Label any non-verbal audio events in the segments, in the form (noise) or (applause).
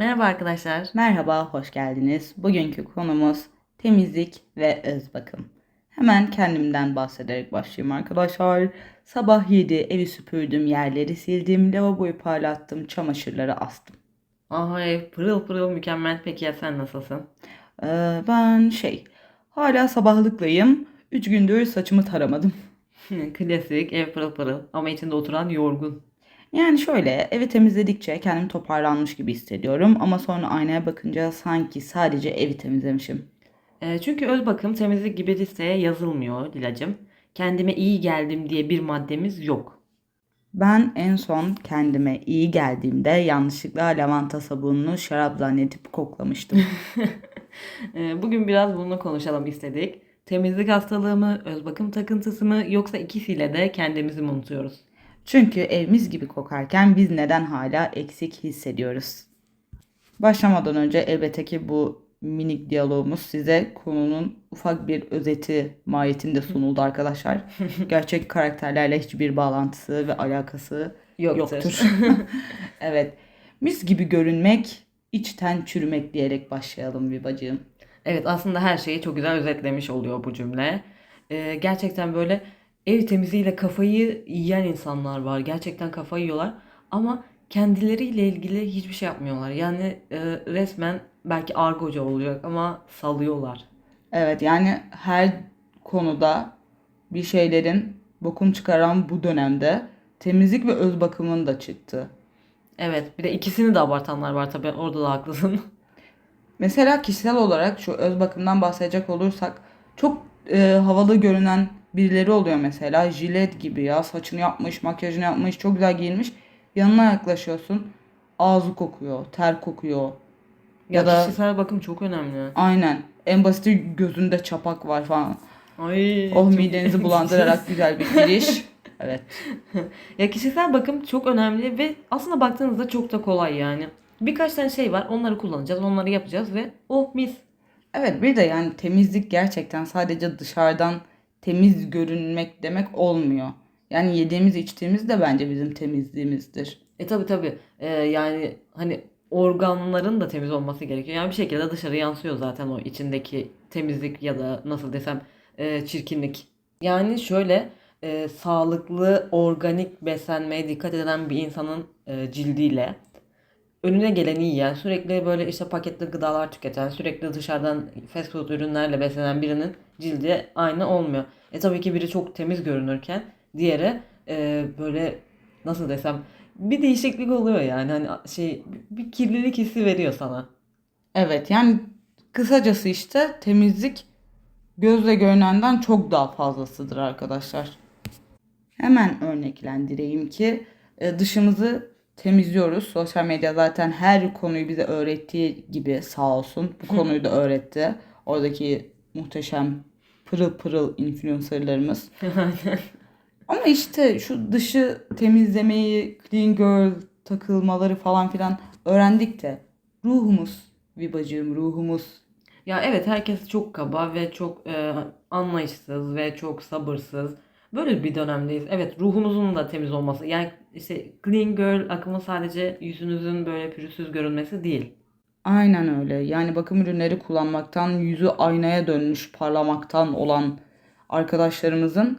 Merhaba arkadaşlar. Merhaba, hoş geldiniz. Bugünkü konumuz temizlik ve öz bakım. Hemen kendimden bahsederek başlayayım arkadaşlar. Sabah 7 evi süpürdüm, yerleri sildim, lavaboyu parlattım, çamaşırları astım. Aha ev pırıl pırıl mükemmel. Peki ya sen nasılsın? Ee, ben şey, hala sabahlıklayım. 3 gündür saçımı taramadım. (laughs) Klasik ev pırıl pırıl ama içinde oturan yorgun. Yani şöyle, evi temizledikçe kendimi toparlanmış gibi hissediyorum. Ama sonra aynaya bakınca sanki sadece evi temizlemişim. Ee, çünkü öz bakım temizlik gibi listeye yazılmıyor Dilacım. Kendime iyi geldim diye bir maddemiz yok. Ben en son kendime iyi geldiğimde yanlışlıkla lavanta sabununu şarap zannedip koklamıştım. (laughs) Ee, bugün biraz bunu konuşalım istedik. Temizlik hastalığı mı, öz bakım takıntısı mı yoksa ikisiyle de kendimizi mi unutuyoruz? Çünkü evimiz gibi kokarken biz neden hala eksik hissediyoruz? Başlamadan önce elbette ki bu minik diyalogumuz size konunun ufak bir özeti mahiyetinde sunuldu arkadaşlar. (laughs) Gerçek karakterlerle hiçbir bağlantısı ve alakası Yoktur. yoktur. (laughs) (laughs) evet. Mis gibi görünmek, içten çürümek diyerek başlayalım bir bacığım. Evet aslında her şeyi çok güzel özetlemiş oluyor bu cümle. Ee, gerçekten böyle ev temizliğiyle kafayı yiyen insanlar var. Gerçekten kafayı yiyorlar ama kendileriyle ilgili hiçbir şey yapmıyorlar. Yani e, resmen belki argoca olacak ama salıyorlar. Evet yani her konuda bir şeylerin bokun çıkaran bu dönemde temizlik ve öz bakımın da çıktı. Evet bir de ikisini de abartanlar var tabii orada da haklısın. (laughs) Mesela kişisel olarak şu öz bakımdan bahsedecek olursak çok e, havalı görünen birileri oluyor mesela. Jilet gibi ya saçını yapmış, makyajını yapmış, çok güzel giyinmiş. Yanına yaklaşıyorsun. Ağzı kokuyor, ter kokuyor. Ya, Ya da kişisel bakım çok önemli. aynen en basiti gözünde çapak var falan. Ay, Oh midenizi bulandırarak güzel bir giriş. (laughs) Evet. Ya kişisel bakım çok önemli ve aslında baktığınızda çok da kolay yani. Birkaç tane şey var onları kullanacağız onları yapacağız ve oh mis. Evet bir de yani temizlik gerçekten sadece dışarıdan temiz görünmek demek olmuyor. Yani yediğimiz içtiğimiz de bence bizim temizliğimizdir. E tabi tabi yani hani organların da temiz olması gerekiyor. Yani bir şekilde dışarı yansıyor zaten o içindeki temizlik ya da nasıl desem e, çirkinlik. Yani şöyle e, sağlıklı organik beslenmeye dikkat eden bir insanın e, cildiyle önüne geleni yiyen, sürekli böyle işte paketli gıdalar tüketen, sürekli dışarıdan fast food ürünlerle beslenen birinin cildi aynı olmuyor. E tabii ki biri çok temiz görünürken diğeri e, böyle nasıl desem bir değişiklik oluyor yani hani şey bir kirlilik hissi veriyor sana. Evet yani kısacası işte temizlik gözle görünenden çok daha fazlasıdır arkadaşlar. Hemen örneklendireyim ki e, dışımızı temizliyoruz. Sosyal medya zaten her konuyu bize öğrettiği gibi sağ olsun bu konuyu da öğretti. Oradaki muhteşem pırıl pırıl influencerlarımız. (laughs) Ama işte şu dışı temizlemeyi, clean girl takılmaları falan filan öğrendik de ruhumuz, Vibacığım ruhumuz. Ya evet herkes çok kaba ve çok e, anlayışsız ve çok sabırsız. Böyle bir dönemdeyiz. Evet ruhumuzun da temiz olması. Yani işte clean girl akımı sadece yüzünüzün böyle pürüzsüz görünmesi değil. Aynen öyle. Yani bakım ürünleri kullanmaktan, yüzü aynaya dönmüş parlamaktan olan arkadaşlarımızın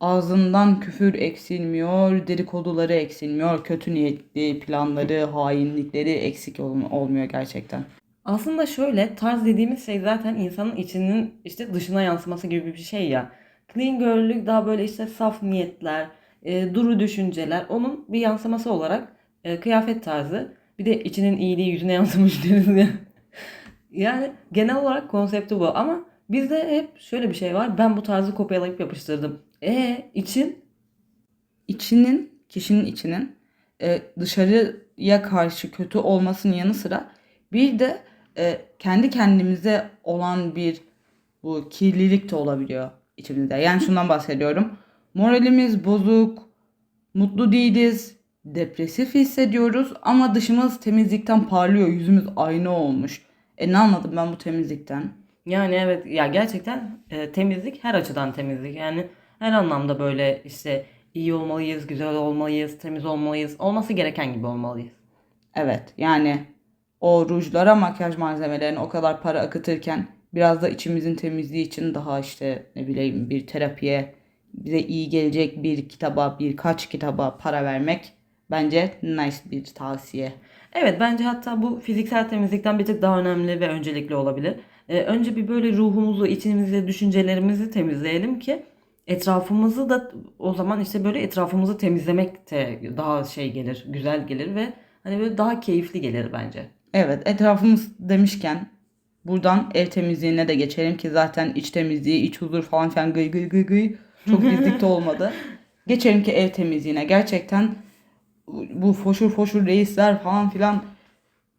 ağzından küfür eksilmiyor, dedikoduları eksilmiyor, kötü niyetli planları, hainlikleri eksik ol- olmuyor gerçekten. Aslında şöyle tarz dediğimiz şey zaten insanın içinin işte dışına yansıması gibi bir şey ya. Clean girl'lük daha böyle işte saf niyetler, e, duru düşünceler onun bir yansıması olarak e, kıyafet tarzı. Bir de içinin iyiliği yüzüne yansımış deriz ya. Yani genel olarak konsepti bu ama bizde hep şöyle bir şey var. Ben bu tarzı kopyalayıp yapıştırdım. E için İçinin, kişinin içinin e, dışarıya karşı kötü olmasının yanı sıra bir de e, kendi kendimize olan bir bu kirlilik de olabiliyor içimizde. Yani şundan bahsediyorum. Moralimiz bozuk, mutlu değiliz, depresif hissediyoruz ama dışımız temizlikten parlıyor, yüzümüz ayna olmuş. E ne anladım ben bu temizlikten? Yani evet ya gerçekten e, temizlik her açıdan temizlik. Yani her anlamda böyle işte iyi olmalıyız, güzel olmalıyız, temiz olmalıyız. Olması gereken gibi olmalıyız. Evet yani o rujlara, makyaj malzemelerine o kadar para akıtırken biraz da içimizin temizliği için daha işte ne bileyim bir terapiye bize iyi gelecek bir kitaba, birkaç kitaba para vermek bence nice bir tavsiye. Evet bence hatta bu fiziksel temizlikten bir tık daha önemli ve öncelikli olabilir. Ee, önce bir böyle ruhumuzu, içimizi, düşüncelerimizi temizleyelim ki etrafımızı da o zaman işte böyle etrafımızı temizlemek de daha şey gelir, güzel gelir ve hani böyle daha keyifli gelir bence. Evet, etrafımız demişken buradan ev temizliğine de geçelim ki zaten iç temizliği, iç huzur falan filan gıy gıy gıy gıy çok (laughs) bizlikte olmadı. Geçelim ki ev temizliğine. Gerçekten bu foşur foşur reisler falan filan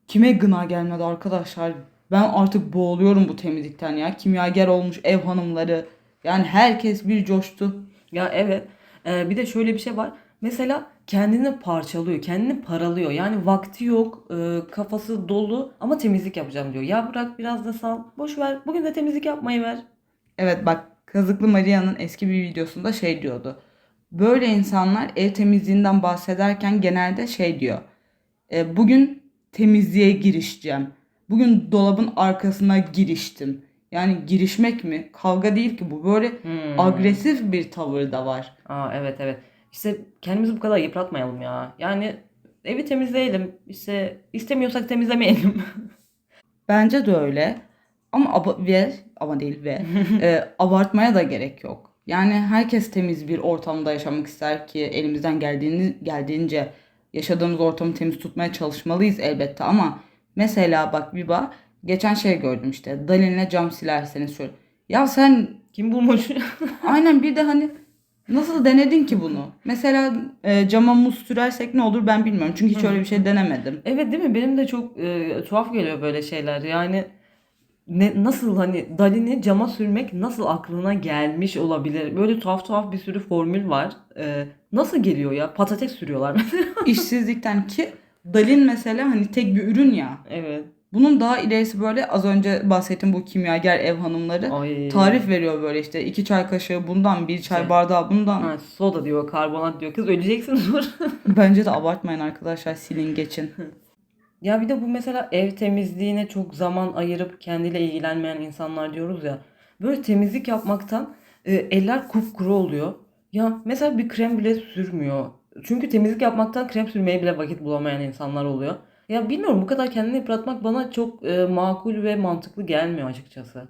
kime gına gelmedi arkadaşlar. Ben artık boğuluyorum bu temizlikten ya. Kimyager olmuş ev hanımları. Yani herkes bir coştu. Ya evet. Ee, bir de şöyle bir şey var. Mesela kendini parçalıyor, kendini paralıyor. Yani vakti yok, e, kafası dolu ama temizlik yapacağım diyor. Ya bırak biraz da sal, boş ver. Bugün de temizlik yapmayı ver. Evet bak Kazıklı Maria'nın eski bir videosunda şey diyordu. Böyle insanlar ev temizliğinden bahsederken genelde şey diyor. "E, bugün temizliğe girişeceğim. Bugün dolabın arkasına giriştim. Yani girişmek mi? Kavga değil ki bu. Böyle Hmm. agresif bir tavır da var. Aa evet evet. İşte kendimizi bu kadar yıpratmayalım ya. Yani evi temizleyelim. İşte istemiyorsak temizlemeyelim. (laughs) Bence de öyle. Ama aba- ve ama değil ve (laughs) e, abartmaya da gerek yok. Yani herkes temiz bir ortamda yaşamak ister ki elimizden geldiğini geldiğince yaşadığımız ortamı temiz tutmaya çalışmalıyız elbette ama mesela bak bir bak geçen şey gördüm işte Dalin'le cam silerseniz şöyle. Ya sen Kim bulmuş? (laughs) aynen bir de hani nasıl denedin ki bunu? Mesela e, cama muz sürersek ne olur ben bilmiyorum. Çünkü hiç öyle bir şey denemedim. Evet değil mi? Benim de çok e, tuhaf geliyor böyle şeyler. Yani ne, nasıl hani Dali'ni cama sürmek nasıl aklına gelmiş olabilir? Böyle tuhaf tuhaf bir sürü formül var. E, nasıl geliyor ya? Patates sürüyorlar (laughs) mesela. işsizlikten ki Dalin mesela hani tek bir ürün ya. Evet. Bunun daha ilerisi böyle az önce bahsettiğim bu kimyager ev hanımları Ay. tarif veriyor böyle işte iki çay kaşığı bundan bir çay Şey. bardağı bundan. Ha, soda diyor, karbonat diyor. Kız öleceksin dur. Bence de abartmayın arkadaşlar silin geçin. (laughs) Ya bir de bu mesela ev temizliğine çok zaman ayırıp kendiyle ilgilenmeyen insanlar diyoruz ya. Böyle temizlik yapmaktan e, eller kupkuru oluyor. Ya mesela bir krem bile sürmüyor. Çünkü temizlik yapmaktan krem sürmeye bile vakit bulamayan insanlar oluyor. Ya bilmiyorum bu kadar kendini yıpratmak bana çok e, makul ve mantıklı gelmiyor açıkçası.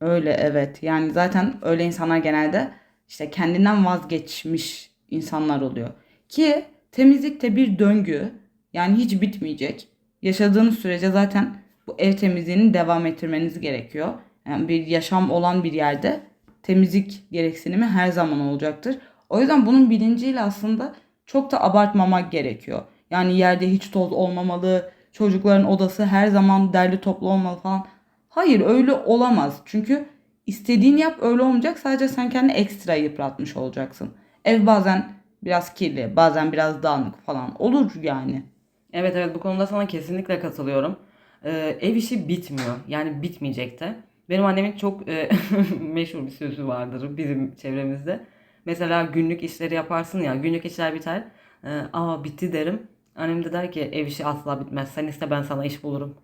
Öyle evet yani zaten öyle insanlar genelde işte kendinden vazgeçmiş insanlar oluyor. Ki temizlik de bir döngü yani hiç bitmeyecek. Yaşadığınız sürece zaten bu ev temizliğini devam ettirmeniz gerekiyor. Yani bir yaşam olan bir yerde temizlik gereksinimi her zaman olacaktır. O yüzden bunun bilinciyle aslında çok da abartmamak gerekiyor. Yani yerde hiç toz olmamalı, çocukların odası her zaman derli toplu olmalı falan. Hayır öyle olamaz. Çünkü istediğini yap öyle olmayacak. Sadece sen kendini ekstra yıpratmış olacaksın. Ev bazen biraz kirli, bazen biraz dağınık falan olur yani. Evet evet bu konuda sana kesinlikle katılıyorum. Ee, ev işi bitmiyor. Yani bitmeyecek de. Benim annemin çok e, (laughs) meşhur bir sözü vardır bizim çevremizde. Mesela günlük işleri yaparsın ya günlük işler biter. Ee, Aa bitti derim. Annem de der ki ev işi asla bitmez. Sen iste ben sana iş bulurum.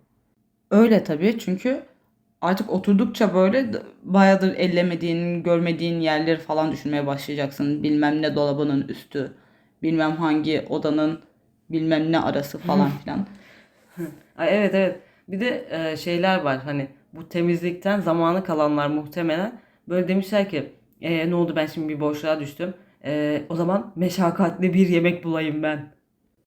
Öyle tabii çünkü artık oturdukça böyle bayağıdır ellemediğin, görmediğin yerleri falan düşünmeye başlayacaksın. Bilmem ne dolabının üstü, bilmem hangi odanın bilmem ne arası falan filan. Ay, evet evet. Bir de e, şeyler var hani bu temizlikten zamanı kalanlar muhtemelen böyle demişler ki "E, ne oldu ben şimdi bir boşluğa düştüm. E, o zaman meşakkatli bir yemek bulayım ben.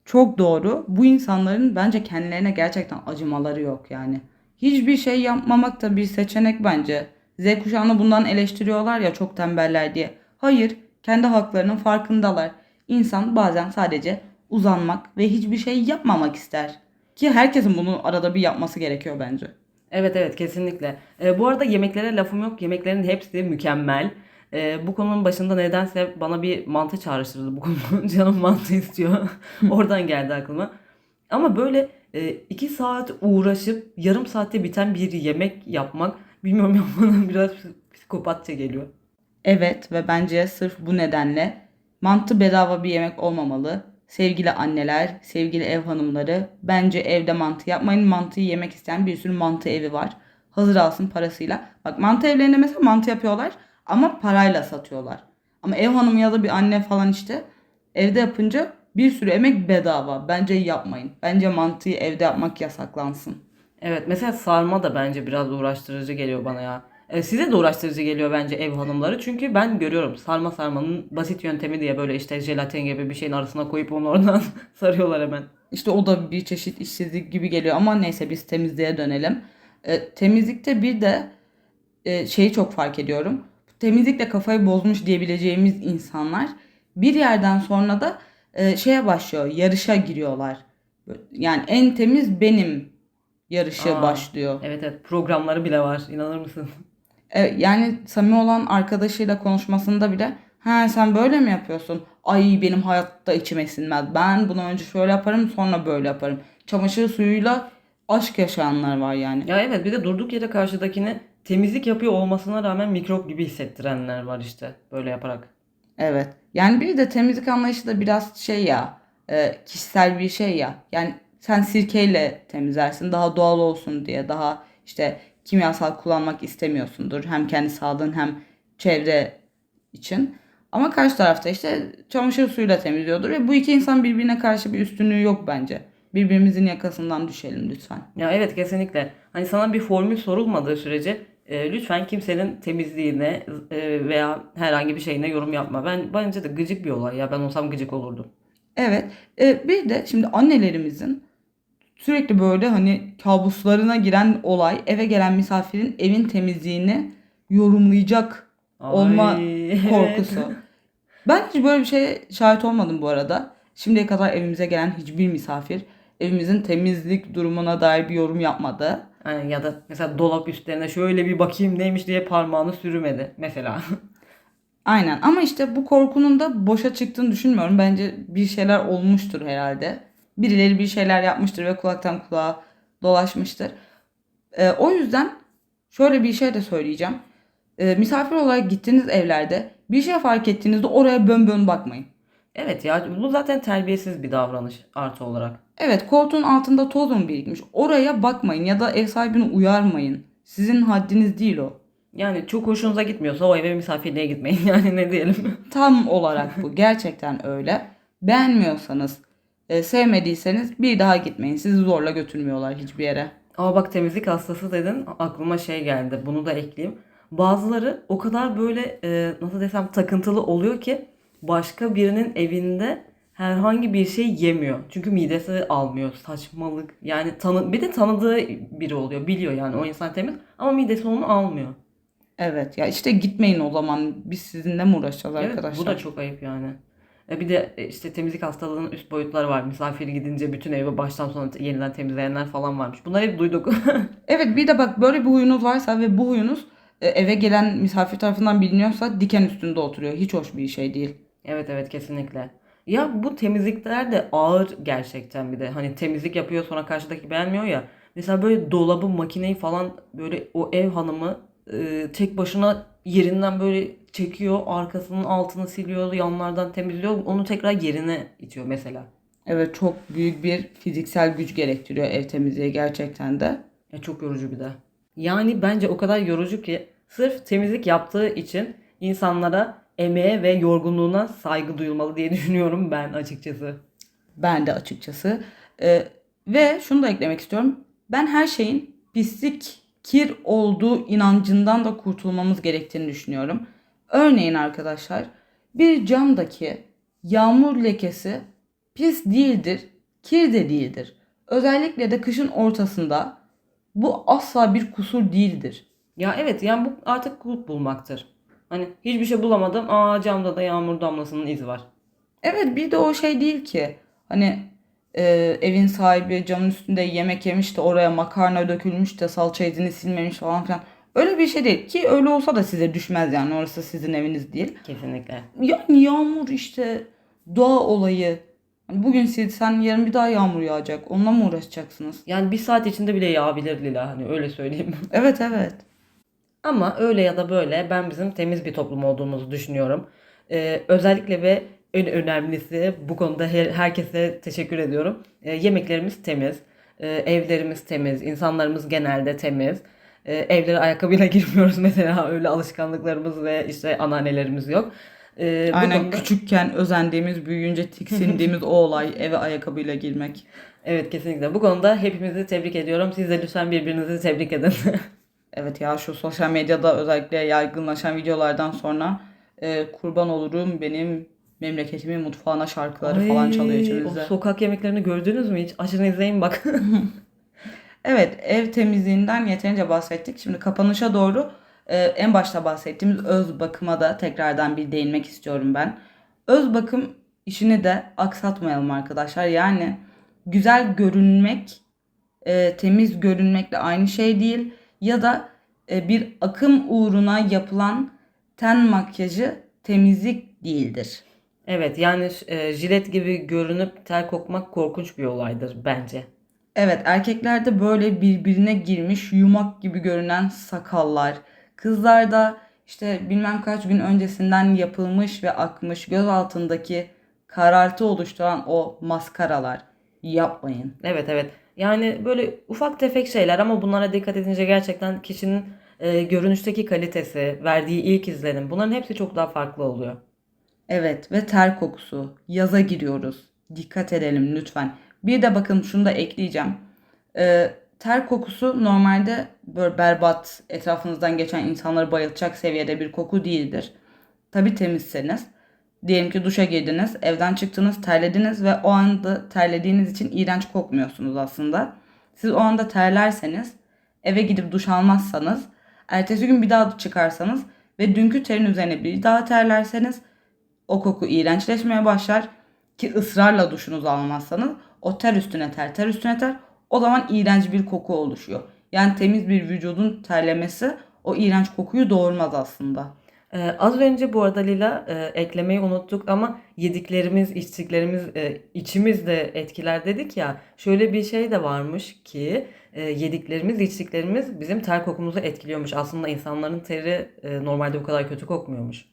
Çok doğru. Bu insanların bence kendilerine gerçekten acımaları yok yani. Hiçbir şey yapmamak da bir seçenek bence. Z kuşağını bundan eleştiriyorlar ya çok tembeller diye. Hayır, kendi haklarının farkındalar. İnsan bazen sadece uzanmak ve hiçbir şey yapmamak ister. Ki herkesin bunu arada bir yapması gerekiyor bence. Evet evet kesinlikle. E, bu arada yemeklere lafım yok. Yemeklerin hepsi mükemmel. E, bu konunun başında nedense bana bir mantı çağrıştırdı bu konu. (laughs) Canım mantı istiyor. Oradan geldi aklıma. Ama böyle e, iki saat uğraşıp yarım saatte biten bir yemek yapmak bilmiyorum (laughs) ya bana biraz psikopatça geliyor. Evet ve bence sırf bu nedenle mantı bedava bir yemek olmamalı. Sevgili anneler, sevgili ev hanımları bence evde mantı yapmayın. Mantıyı yemek isteyen bir sürü mantı evi var. Hazır alsın parasıyla. Bak mantı evlerinde mesela mantı yapıyorlar ama parayla satıyorlar. Ama ev hanımı ya da bir anne falan işte evde yapınca bir sürü emek bedava. Bence yapmayın. Bence mantıyı evde yapmak yasaklansın. Evet mesela sarma da bence biraz uğraştırıcı geliyor bana ya. E, size de uğraştırıcı geliyor bence ev hanımları. Çünkü ben görüyorum sarma sarmanın basit yöntemi diye böyle işte jelatin gibi bir şeyin arasına koyup onu oradan (laughs) sarıyorlar hemen. İşte o da bir çeşit işsizlik gibi geliyor ama neyse biz temizliğe dönelim. E, temizlikte bir de e, şeyi çok fark ediyorum. Temizlikle kafayı bozmuş diyebileceğimiz insanlar bir yerden sonra da e, şeye başlıyor, yarışa giriyorlar. Yani en temiz benim yarışı Aa. başlıyor. Evet evet programları bile var inanır mısın? (laughs) E, yani samimi olan arkadaşıyla konuşmasında bile ha sen böyle mi yapıyorsun? Ay benim hayatta içime sinmez. Ben bunu önce şöyle yaparım sonra böyle yaparım. Çamaşır suyuyla aşk yaşayanlar var yani. Ya evet bir de durduk yere karşıdakini temizlik yapıyor olmasına rağmen mikrop gibi hissettirenler var işte böyle yaparak. Evet. Yani bir de temizlik anlayışı da biraz şey ya e, kişisel bir şey ya. Yani sen sirkeyle temizlersin daha doğal olsun diye daha işte kimyasal kullanmak istemiyorsundur. Hem kendi sağlığın hem çevre için. Ama karşı tarafta işte çamaşır suyuyla temizliyordur ve bu iki insan birbirine karşı bir üstünlüğü yok bence. Birbirimizin yakasından düşelim lütfen. Ya evet kesinlikle. Hani sana bir formül sorulmadığı sürece e, lütfen kimsenin temizliğine e, veya herhangi bir şeyine yorum yapma. Ben bence de gıcık bir olay ya. Ben olsam gıcık olurdum. Evet. E, bir de şimdi annelerimizin sürekli böyle hani kabuslarına giren olay eve gelen misafirin evin temizliğini yorumlayacak olma Ay, korkusu. evet. Ben hiç böyle bir şeye şahit olmadım bu arada. Şimdiye kadar evimize gelen hiçbir misafir evimizin temizlik durumuna dair bir yorum yapmadı. Aynen, ya da mesela dolap üstlerine şöyle bir bakayım neymiş diye parmağını sürmedi mesela. (laughs) Aynen ama işte bu korkunun da boşa çıktığını düşünmüyorum. Bence bir şeyler olmuştur herhalde. Birileri bir şeyler yapmıştır ve kulaktan kulağa dolaşmıştır. Ee, o yüzden şöyle bir şey de söyleyeceğim. Ee, misafir olarak gittiğiniz evlerde bir şey fark ettiğinizde oraya bön bön bakmayın. Evet ya bu zaten terbiyesiz bir davranış artı olarak. Evet koltuğun altında toz mu birikmiş? Oraya bakmayın ya da ev sahibini uyarmayın. Sizin haddiniz değil o. Yani çok hoşunuza gitmiyorsa o eve misafirliğe gitmeyin (laughs) yani ne diyelim. Tam olarak bu. Gerçekten öyle. Beğenmiyorsanız, e, sevmediyseniz bir daha gitmeyin. Sizi zorla götürmüyorlar hiçbir yere. Ama bak temizlik hastası dedin aklıma şey geldi bunu da ekleyeyim. Bazıları o kadar böyle e, nasıl desem takıntılı oluyor ki başka birinin evinde herhangi bir şey yemiyor. Çünkü midesi almıyor. Saçmalık. Yani tanı bir de tanıdığı biri oluyor. Biliyor yani o insan temiz ama midesi onu almıyor. Evet ya işte gitmeyin o zaman. Biz sizinle mi uğraşacağız Evet, arkadaşlar? bu da çok ayıp yani. E bir de e, işte temizlik hastalığının üst boyutları var. Misafir gidince bütün evi baştan sona yeniden temizleyenler falan varmış. Bunları hep duyduk. (laughs) Evet bir de bak böyle bir huyunuz varsa ve bu huyunuz e, eve gelen misafir tarafından biliniyorsa diken üstünde oturuyor. Hiç hoş bir şey değil. Evet evet kesinlikle. Ya bu temizlikler de ağır gerçekten bir de. Hani temizlik yapıyor sonra karşıdaki beğenmiyor ya. Mesela böyle dolabı, makineyi falan böyle o ev hanımı e, tek başına yerinden böyle çekiyor. Arkasının altını siliyor, yanlardan temizliyor. Onu tekrar yerine itiyor mesela. Evet çok büyük bir fiziksel güç gerektiriyor ev temizliği gerçekten de. Ya çok yorucu bir de. Yani bence o kadar yorucu ki sırf temizlik yaptığı için insanlara emeğe ve yorgunluğuna saygı duyulmalı diye (laughs) düşünüyorum ben açıkçası. Ben de açıkçası. Ee, ve şunu da eklemek istiyorum. Ben her şeyin pislik, kir olduğu inancından da kurtulmamız gerektiğini düşünüyorum. Örneğin arkadaşlar bir camdaki yağmur lekesi pis değildir, kir de değildir. Özellikle de kışın ortasında bu asla bir kusur değildir. Ya evet yani bu artık kulp bulmaktır. Hani hiçbir şey bulamadım. Aa camda da yağmur damlasının izi var. Evet bir de o şey değil ki. Hani e, evin sahibi camın üstünde yemek yemiş de oraya makarna dökülmüş de salça izini silmemiş falan filan. Öyle bir şey değil ki öyle olsa da size düşmez yani orası sizin eviniz değil. Kesinlikle. Yani yağmur işte doğa olayı. Hani bugün silsen yarın bir daha yağmur yağacak. Onunla mı uğraşacaksınız? Yani bir saat içinde bile yağabilir Lila hani öyle söyleyeyim. (laughs) Evet evet. Ama öyle ya da böyle ben bizim temiz bir toplum olduğumuzu düşünüyorum. Ee, özellikle ve en önemlisi bu konuda her- herkese teşekkür ediyorum. E, yemeklerimiz temiz, e, evlerimiz temiz, insanlarımız genelde temiz. E, evlere ayakkabıyla (laughs) girmiyoruz mesela öyle alışkanlıklarımız ve işte anneannelerimiz yok. E, bu Aynen konuda- küçükken özendiğimiz, büyüyünce tiksindiğimiz o olay (laughs) eve ayakkabıyla girmek. Evet kesinlikle. Bu konuda hepimizi tebrik ediyorum. Siz de lütfen birbirinizi tebrik edin. (laughs) Evet ya şu sosyal medyada özellikle yaygınlaşan videolardan sonra e, kurban olurum benim memleketimin mutfağına şarkıları falan çalıyor Ay, içimizde. O sokak yemeklerini gördünüz mü hiç? Açın izleyin bak. Evet, ev temizliğinden yeterince bahsettik. Şimdi kapanışa doğru e, en başta bahsettiğimiz öz bakıma da tekrardan bir değinmek istiyorum ben. Öz bakım işini de aksatmayalım arkadaşlar. Yani güzel görünmek, e, temiz görünmekle aynı şey değil. Ya da e, bir akım uğruna yapılan ten makyajı temizlik değildir. Evet yani e, jilet gibi görünüp ter kokmak korkunç bir olaydır bence. Evet erkeklerde böyle birbirine girmiş yumak gibi görünen sakallar. Kızlarda işte bilmem kaç gün öncesinden yapılmış ve akmış göz altındaki karartı oluşturan o maskaralar. Yapmayın. Evet evet. Yani böyle ufak tefek şeyler ama bunlara dikkat edince gerçekten kişinin e, görünüşteki kalitesi, verdiği ilk izlenim bunların hepsi çok daha farklı oluyor. Evet ve ter kokusu. Yaza giriyoruz. Dikkat edelim lütfen. Bir de bakın şunu da ekleyeceğim. Ee, ter kokusu normalde böyle berbat, etrafınızdan geçen insanları bayıltacak seviyede bir koku değildir. Tabi temizseniz. Diyelim ki duşa girdiniz, evden çıktınız, terlediniz ve o anda terlediğiniz için iğrenç kokmuyorsunuz aslında. Siz o anda terlerseniz, eve gidip duş almazsanız, ertesi gün bir daha çıkarsanız ve dünkü terin üzerine bir daha terlerseniz o koku iğrençleşmeye başlar ki ısrarla duşunuzu almazsanız o ter üstüne ter ter üstüne ter o zaman iğrenç bir koku oluşuyor. Yani temiz bir vücudun terlemesi o iğrenç kokuyu doğurmaz aslında. Ee, az önce bu arada Lila e, eklemeyi unuttuk ama yediklerimiz, içtiklerimiz, e, içimiz de etkiler dedik ya. Şöyle bir şey de varmış ki e, yediklerimiz, içtiklerimiz bizim ter kokumuzu etkiliyormuş. Aslında insanların teri e, normalde bu kadar kötü kokmuyormuş.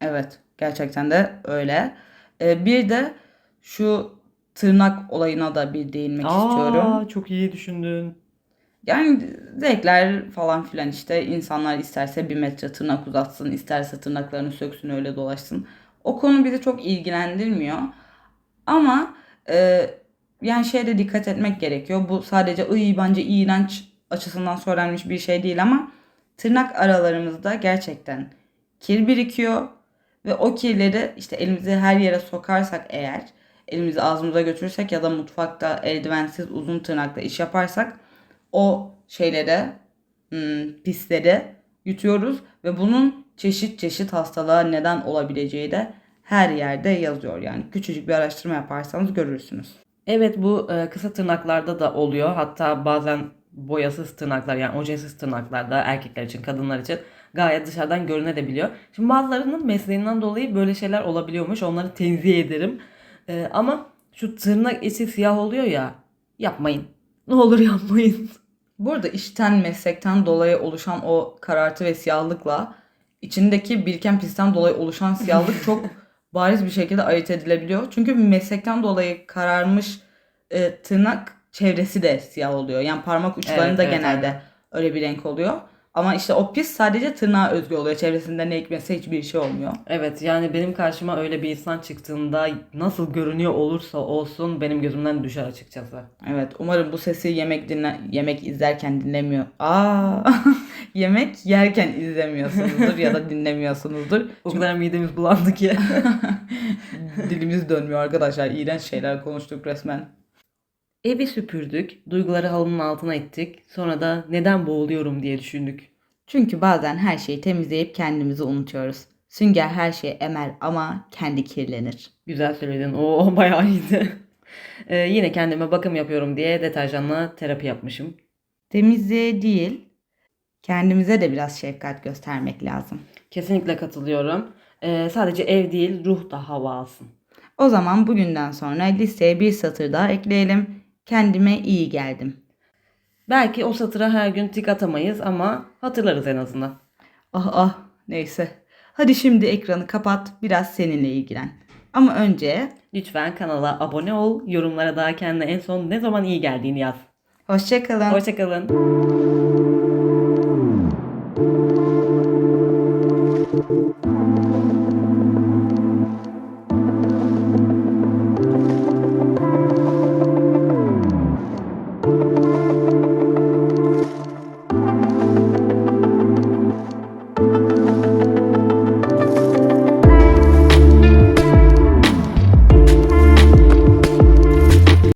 Evet gerçekten de öyle. Ee, bir de şu tırnak olayına da bir değinmek istiyorum. Aa, çok iyi düşündün. Yani zevkler falan filan işte insanlar isterse bir metre tırnak uzatsın, isterse tırnaklarını söksün öyle dolaşsın. O konu bizi çok ilgilendirmiyor. Ama e, yani şeye de dikkat etmek gerekiyor. Bu sadece ıy bence iğrenç açısından söylenmiş bir şey değil ama tırnak aralarımızda gerçekten kir birikiyor ve o kirleri işte elimizi her yere sokarsak eğer elimizi ağzımıza götürürsek ya da mutfakta eldivensiz uzun tırnakla iş yaparsak o şeylere hmm, pisleri yutuyoruz ve bunun çeşit çeşit hastalığa neden olabileceği de her yerde yazıyor. Yani küçücük bir araştırma yaparsanız görürsünüz. Evet bu e, kısa tırnaklarda da oluyor. Hatta bazen boyasız tırnaklar yani ojesiz tırnaklar da erkekler için, kadınlar için gayet dışarıdan görünebiliyor. Şimdi bazılarının mesleğinden dolayı böyle şeyler olabiliyormuş. Onları tenzih ederim. E, ama şu tırnak içi siyah oluyor ya yapmayın. Ne olur yapmayın. Burada işten meslekten dolayı oluşan o karartı ve siyahlıkla içindeki biriken pisten dolayı oluşan siyahlık (laughs) çok bariz bir şekilde ayırt edilebiliyor. Çünkü meslekten dolayı kararmış e, tırnak çevresi de siyah oluyor. Yani parmak uçlarında Evet, evet, genelde aynen. öyle bir renk oluyor. Ama işte o pis sadece tırnağa özgü oluyor. Çevresinde ne ekmesi hiçbir şey olmuyor. Evet yani benim karşıma öyle bir insan çıktığında nasıl görünüyor olursa olsun benim gözümden düşer açıkçası. Evet umarım bu sesi yemek dinle yemek izlerken dinlemiyor. Aa (laughs) yemek yerken izlemiyorsunuzdur ya da dinlemiyorsunuzdur. (laughs) O kadar midemiz bulandı ki. (laughs) Dilimiz dönmüyor arkadaşlar. İğrenç şeyler konuştuk resmen. Evi süpürdük, duyguları halının altına ettik. Sonra da neden boğuluyorum diye düşündük. Çünkü bazen her şeyi temizleyip kendimizi unutuyoruz. Sünger her şeyi emer ama kendi kirlenir. Güzel söyledin. O (laughs) bayağı iyiydi. Ee, yine kendime bakım yapıyorum diye deterjanla terapi yapmışım. Temizliğe değil, kendimize de biraz şefkat göstermek lazım. Kesinlikle katılıyorum. Ee, sadece ev değil, ruh da hava alsın. O zaman bugünden sonra listeye bir satır daha ekleyelim. Kendime iyi geldim. Belki o satıra her gün tik atamayız ama hatırlarız en azından. Ah ah neyse. Hadi şimdi ekranı kapat biraz seninle ilgilen. Ama önce Lütfen kanala abone ol. Yorumlara da kendine en son ne zaman iyi geldiğini yaz. hoşçakalın. Hoşçakalın.